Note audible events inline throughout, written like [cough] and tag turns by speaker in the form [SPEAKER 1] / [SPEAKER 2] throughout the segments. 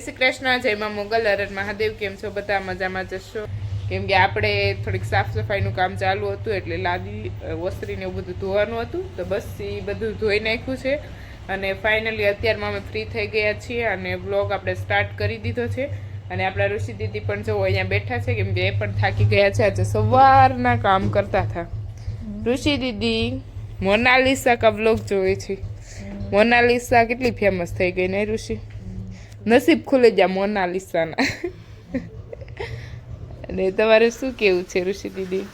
[SPEAKER 1] શ્રી કૃષ્ણ, જય માં મોગલ હરણ મહાદેવ, કેમ છો બધા? મજામાં જશો? કેમ કે આપણે થોડીક સાફ સફાઈનું કામ ચાલુ હતું એટલે લાદી ઓસરીને એવું બધું ધોવાનું હતું. તો બસ એ બધું ધોઈ નાખ્યું છે. અને ફાઇનલી અત્યારમાં અમે ફ્રી થઈ ગયા છીએ અને બ્લોગ આપણે સ્ટાર્ટ કરી દીધો છે. અને આપણા ઋષિ દીદી પણ જો અહીંયા બેઠા છે, કેમ કે એ પણ થાકી ગયા છે. આજે સવારના કામ કરતા હતા. ઋષિ દીદી, મોનાલિસા કા બ્લોગ જોવે છે? મોનાલિસા કેટલી ફેમસ થઈ ગઈ ને ઋષિ? નસીબ ખુલે જા મોનાલિસાના અને તમારે શું કેવું છે ઋષિ દીદી?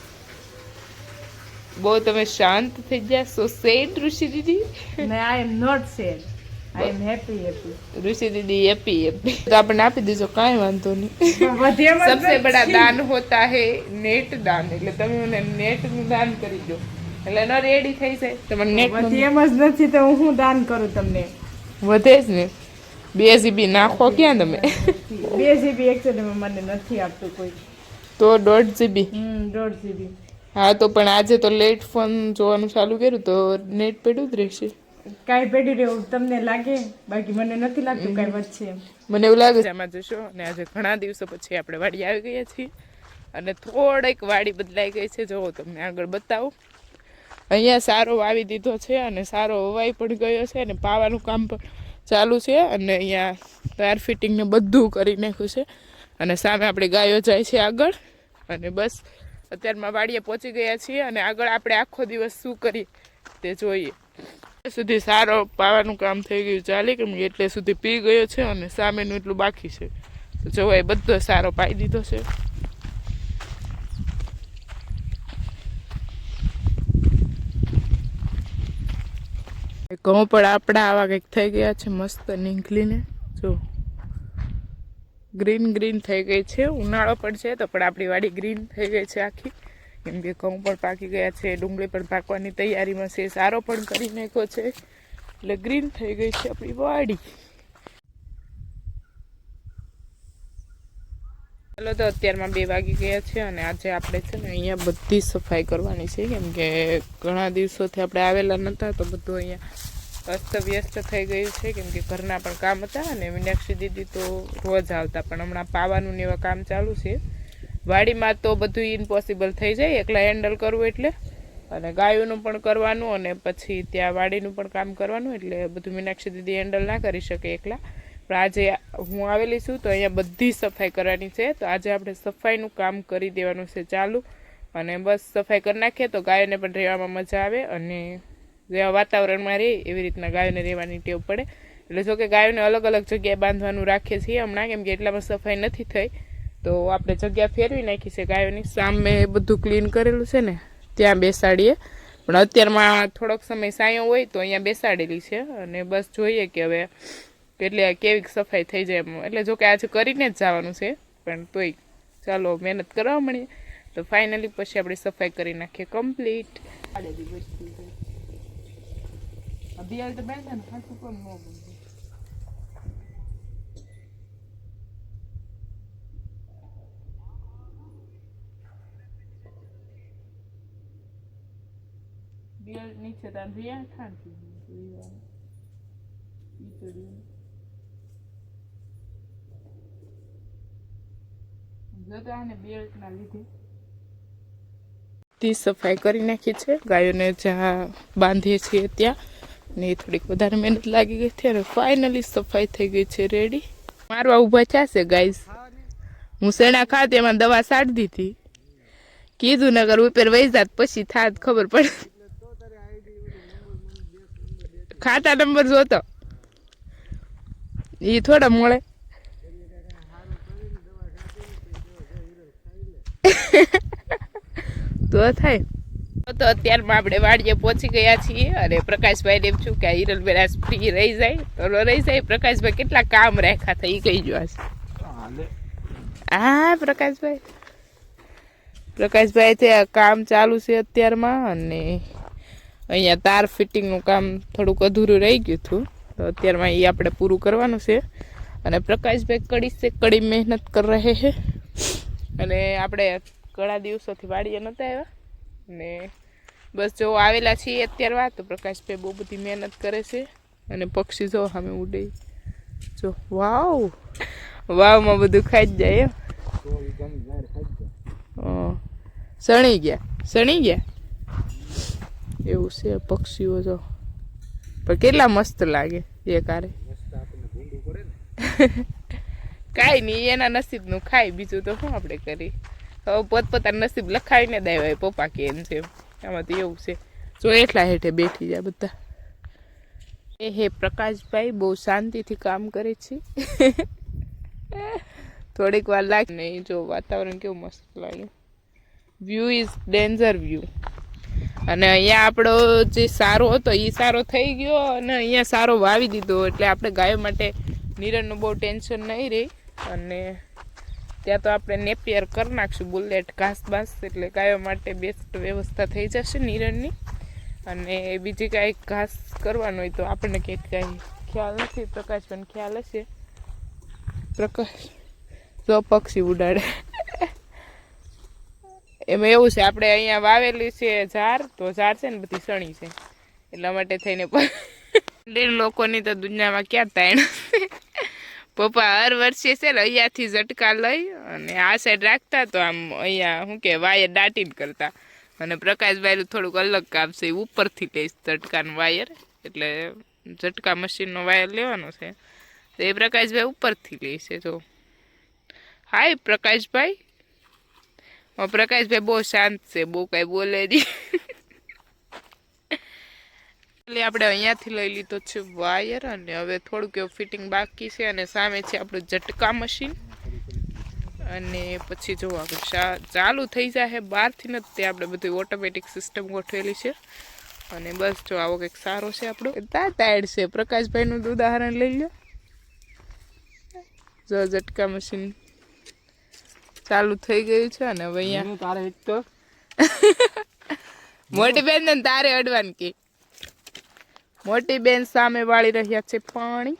[SPEAKER 1] બહુ તમે શાંત થઈ ગયા સો સેડ ઋષિ દીદી?
[SPEAKER 2] ને I am not said I am happy happy
[SPEAKER 1] Rishi didi happy happy તો આપણને આપી દેજો કાંઈ વાંધો નહીં. [laughs] સબસે બડા દાન હોતા હે નેટ દાન. એટલે તમે મને નેટનું દાન કરી દો. એટલે ન રેડી થઈ જાય તમને નેટ
[SPEAKER 2] એમ જ નથી તો હું દાન કરું તમને?
[SPEAKER 1] વધે જ ને. બે જીબી નાખો ક્યાં તમે?
[SPEAKER 2] બે જીબી એકચ્યુઅલી મને નથી આપતું કોઈ.
[SPEAKER 1] તો દોઢ જીબી
[SPEAKER 2] દોઢ જીબી
[SPEAKER 1] હા તો પણ આજે તો લેટ ફોન જોવાનું ચાલુ કર્યું તો નેટ પડ્યું જ રહેશે.
[SPEAKER 2] કાંઈ પેઢી રહેવું તમને લાગે? બાકી મને નથી લાગતું કાંઈ વચ્ચે એમ.
[SPEAKER 1] મને એવું લાગે છે આમાં જશો? અને આજે ઘણા દિવસો પછી આપણે વાડી આવી ગયા છીએ. અને થોડીક વાડી બદલાઈ ગઈ છે. જો તમને આગળ બતાવું. અહીંયા સારો વાવી દીધો છે અને સારો વવાઈ પણ ગયો છે અને પાવાનું કામ પણ ચાલુ છે અને અહીંયા ટાયર ફિટિંગને બધું કરી નાખ્યું છે. અને સામે આપણે ગાયો જાય છે આગળ. અને બસ અત્યારમાં વાડીએ પહોંચી ગયા છીએ અને આગળ આપણે આખો દિવસ શું કરીએ તે જોઈએ. સુધી સારો પાવાનું કામ થઈ ગયું ચાલે કેમ એટલે સુધી પી ગયો છે અને સામેનું એટલું બાકી છે. તો જોવાય બધો સારો પાઈ દીધો છે. ઘઉં પણ આપણા આવા કંઈક થઈ ગયા છે મસ્ત નીકળીને જો ગ્રીન ગ્રીન થઈ ગઈ છે, ઉનાળો પણ છે તો પણ આપણી વાડી ગ્રીન થઈ ગઈ છે આખી. કેમ કે ઘઉં પણ પાકી ગયા છે, ડુંગળી પણ પાકવાની તૈયારીમાં છે, સારો પણ કરી નાખ્યો છે. એટલે ગ્રીન થઈ ગઈ છે આપણી વાડી. ચાલો તો અત્યારમાં બે વાગી ગયા છે અને આજે આપણે છે ને અહીંયા બધી સફાઈ કરવાની છે. કેમ કે ઘણા દિવસોથી આપણે આવેલા નહોતા તો બધું અહીંયા અસ્ત વ્યસ્ત થઈ ગયું છે, કેમ કે ઘરના પણ કામ હતા અને મીનાક્ષી દીદી તો રોજ આવતા, પણ હમણાં પાવાનું ને એવા કામ ચાલુ છે. વાડીમાં તો બધું ઇમ્પોસિબલ થઈ જાય, એકલા હેન્ડલ કરવું એટલે. અને ગાયોનું પણ કરવાનું અને પછી ત્યાં વાડીનું પણ કામ કરવાનું એટલે બધું મીનાક્ષી દીદી હેન્ડલ ના કરી શકે એકલા. પણ આજે હું આવેલી છું તો અહીંયા બધી સફાઈ કરવાની છે, તો આજે આપણે સફાઈનું કામ કરી દેવાનું છે ચાલુ. અને બસ સફાઈ કરી નાખીએ તો ગાયોને પણ રહેવામાં મજા આવે અને જેવા વાતાવરણમાં રહે એવી રીતના ગાયોને રહેવાની ટેવ પડે. એટલે જો કે ગાયોને અલગ અલગ જગ્યાએ બાંધવાનું રાખીએ છીએ હમણાં, કેમ કે એટલામાં સફાઈ નથી થઈ. તો આપણે જગ્યા ફેરવી નાખી છે ગાયોની. સામે બધું ક્લીન કરેલું છે ને, ત્યાં બેસાડીએ. પણ અત્યારમાં થોડોક સમય સાયો હોય તો અહીંયા બેસાડેલી છે. અને બસ જોઈએ કે હવે એટલે કેવી સફાઈ થઈ જાય એમ. એટલે જો કે આજે કરીને જ જવાનું છે, પણ તોય ચાલો મહેનત કરવા મળીએ. તો ફાઇનલી પછી આપણે સફાઈ કરી નાખીએ કમ્પ્લીટ નીચે તાર રિયા ઠાંકી ઈતળ્યું જગાને બેલ્ટના લીધે તી સફાઈ કરી નાખી છે ગાયોને જ્યાં બાંધીએ છીએ ત્યાં ને એ થોડીક વધારે મહેનત લાગી ગઈ છે અને ફાઇનલી સફાઈ થઈ ગઈ છે. રેડી મારવા ઊભા થયા છે ગાઈસ હું શેણા ખાત, એમાં દવા સાડી દીધી કીધું નગર ઉપર વહી જાત પછી થાત, ખબર પડે. ખાતા નંબર જોતો. એ થોડા મળે [laughs] તો થાય. તો અત્યારમાં આપણે વાડીએ પહોંચી ગયા છીએ અને પ્રકાશભાઈને એમ છું કે હિરલબેન ફ્રી રહી જાય. તો રહી જાય. પ્રકાશભાઈ કેટલા કામ રાખ્યા થઈ કઈ કહી છે હા પ્રકાશભાઈ. પ્રકાશભાઈ તે કામ ચાલુ છે અત્યારમાં અને અહીંયા તાર ફિટિંગનું કામ થોડુંક અધૂરું રહી ગયું હતું. તો અત્યારમાં એ આપણે પૂરું કરવાનું છે. અને પ્રકાશભાઈ કડી સે કડી મહેનત કર રહે છે અને આપણે ઘણા દિવસોથી વાડીએ નહોતા આવ્યા. ને બસ જો આવેલા છીએ અત્યારમાં તો પ્રકાશભાઈ બહુ બધી મહેનત કરે છે. અને પક્ષી જો સામે ઉડે. જો, વાવ! વાવમાં બધું ખાઈ જ જાય એમ. સણી ગયા. સણી ગયા? એવું છે, પક્ષીઓ જો. પણ કેટલા મસ્ત લાગે એ કારે. કાંઈ નહીં, એના નસીબનું ખાય. બીજું તો શું આપણે કરી હવે પોતપોતાનું નસીબ લખાવીને દેવાય પપ્પા કે એમ છે આમાં તો એવું છે. જો એટલા હેઠે બેઠી જાય બધા. એ હે પ્રકાશભાઈ, બહુ શાંતિથી કામ કરે છે. થોડીક વાર લાગે નહીં જો વાતાવરણ કેવું મસ્ત લાગે વ્યૂ ઇઝ ડેન્જર વ્યૂ અને અહીંયા આપણો જે સારો હતો એ સારો થઈ ગયો અને અહીંયા સારો વાવી દીધો. એટલે આપણે ગાયો માટે નિરણનું બહુ ટેન્શન નહીં રહી. અને ત્યાં તો આપણે નેપિયર કરી નાખશું બુલેટ ઘાસ બાસ, એટલે ગાયો માટે બેસ્ટ વ્યવસ્થા થઈ જશે નિરણની. અને બીજી કાંઈ ઘાસ કરવાનું હોય તો આપણને કંઈક કાંઈ ખ્યાલ નથી પ્રકાશ પણ ખ્યાલ હશે. પ્રકાશ, જો પક્ષી ઉડાડે. એમાં એવું છે, આપણે અહીંયા વાવેલી છે ઝાર, તો ઝાર છે ને બધી સણી છે. એટલા માટે થઈને પણ. [laughs] લોકોની તો દુનિયામાં ક્યાં તાણ પપ્પા હર વર્ષે છે ને અહીંયાથી ઝટકા લઈ અને આ સાઈડ રાખતા તો આમ અહીંયા શું કે વાયર દાટીને કરતા. અને પ્રકાશભાઈનું થોડુંક અલગ કામ છે, એ ઉપરથી લઈશ ઝટકાનો વાયર. એટલે ઝટકા મશીનનો વાયર લેવાનો છે. તો એ પ્રકાશભાઈ ઉપરથી લે છે, જો. હાય પ્રકાશભાઈ. પ્રકાશભાઈ બહુ શાંત છે, બહુ કાંઈ બોલે નહીં. એટલે આપણે અહીંયાથી લઈ લીધો છે વાયર અને હવે થોડુંક એવું ફિટિંગ બાકી છે અને સામે છે આપણું ઝટકા મશીન. અને પછી જો આપણે ચાલુ થઈ જાય બહારથી નથી તે આપણે બધું ઓટોમેટિક સિસ્ટમ ગોઠવેલી છે. અને બસ જો આવો કંઈક સારો છે આપણો. તા ટાયર્ડ છે. પ્રકાશભાઈનું ઉદાહરણ લઈ લો જો ઝટકા મશીન ચાલુ થઈ ગયું છે અને હવે અહીંયા
[SPEAKER 3] તારે એક તો. [laughs]
[SPEAKER 1] મોટી બેન ને તારે અડવાન કે મોટી બેન સામે વાળી રહ્યા છે પાણી.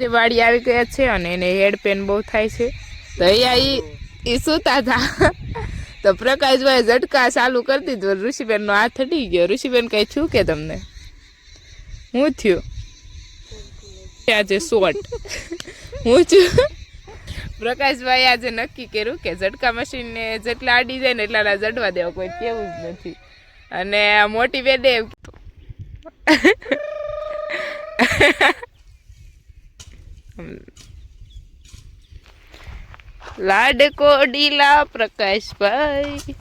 [SPEAKER 1] જે વાડી આવી ગયા છે અને એને હેડ પેન બહુ થાય છે. તો અહીંયા એ સૂતા હતા તો પ્રકાશભાઈ ઝટકા ચાલુ કરી દીધું ઋષિબેન નો હાથ અડી ગયો. ઋષિબેન કઈ છું કે તમને? હું થયું? આજે શોર્ટ હું છું પ્રકાશભાઈ આજે નક્કી કર્યું કે ઝટકા મશીનને જેટલા આડી જાય ને એટલા જડવા દેવા, કોઈ કેવું જ નથી. અને મોટી બેને લાડકો ડીલા પ્રકાશભાઈ.